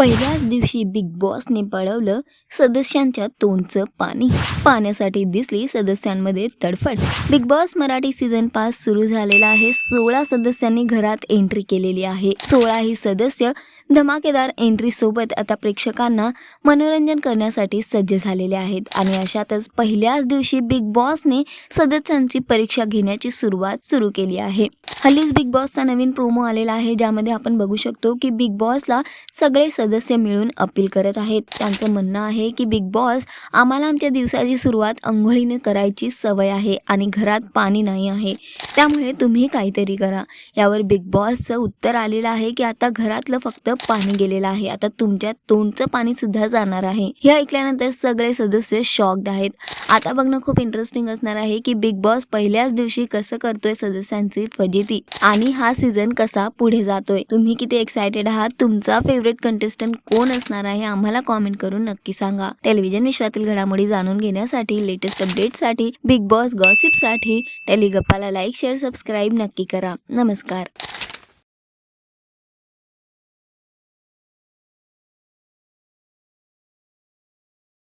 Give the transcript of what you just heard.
पहिल्याच दिवशी बिग बॉसने पळवलं सदस्यांच्या तोंडचं पाणी. पाण्यासाठी दिसली सदस्यांमध्ये तडफड. बिग बॉस मराठी सीझन पाच सुरू झालेला आहे. सोळा सदस्यांनी घरात एंट्री केलेली आहे. सोळाही सदस्य धमाकेदार एंट्रीसोबत आता प्रेक्षकांना मनोरंजन करण्यासाठी सज्ज झालेले आहेत. आणि अशातच पहिल्याच दिवशी बिग बॉसने सदस्यांची परीक्षा घेण्याची सुरुवात सुरू केली आहे. हल्लीच बिग बॉसचा नवीन प्रोमो आलेला आहे ज्यामध्ये आपण बघू शकतो की बिग बॉसला सगळे सदस्य मिळून अपील करत आहेत. त्यांचं म्हणणं आहे की बिग बॉस आम्हाला आमच्या दिवसाची सुरुवात अंघोळीने करायची सवय आहे आणि घरात पाणी नाही आहे. त्यामुळे तुम्ही काहीतरी करा. यावर बिग बॉसचं उत्तर आलेलं आहे की आता घरातलं फक्त पाणी गेलेलं आहे. आता तुमच्या तोंडचं पाणी सुद्धा जाणार आहे. हे ऐकल्यानंतर सगळे सदस्य शॉक्ड आहेत. आता बघणं खूप इंटरेस्टिंग असणार आहे की बिग बॉस पहिल्याच दिवशी कसं करतोय सदस्यांची फजिती? आणि हा सीझन कसा पुढे जातोय? तुम्ही किती एक्सायटेड आहात? तुमचा फेवरेट कंटेस्टंट कोण असणार आहे? आम्हाला कॉमेंट करून नक्की सांगा. टेलिव्हिजन विश्वातील घडामोडी जाणून घेण्यासाठी लेटेस्ट अपडेटसाठी बिग बॉस गॉसिपसाठी टेलिगप्पाला लाईक शेअर सबस्क्राईब नक्की करा. नमस्कार.